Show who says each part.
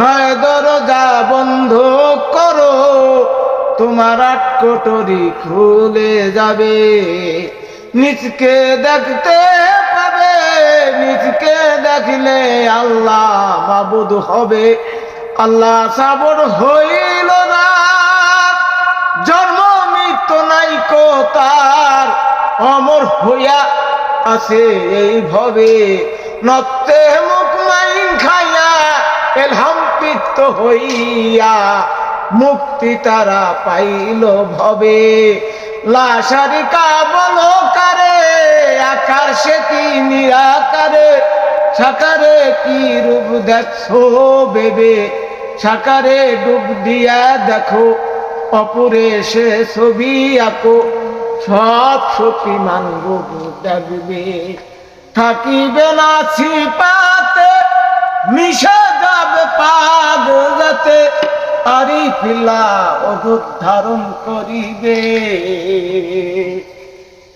Speaker 1: নয় দরজা বন্ধ করো, তোমার আটকোটরি খুলে যাবে। নিজকে দেখতে পাবে, নিজকে দেখলে আল্লাহ বাবুদ হবে। আল্লাহ সাবর হইল না, জন্ম মৃত্যু নাই তার, অমর হইয়া আছে এইভাবে নত্তে মুখ মাইন খাইয়া, এলহাম পিত্ত হইয়া মুক্তি তারা পাইল ভবে। রূপ ডুব দিয়া দেখো, অপরে সে ছবি আঁকো, সব সখী মানব দেখবে। থাকিবে না ছিপাতে মিশে তারি পিলা অধুর ধারণ করিবে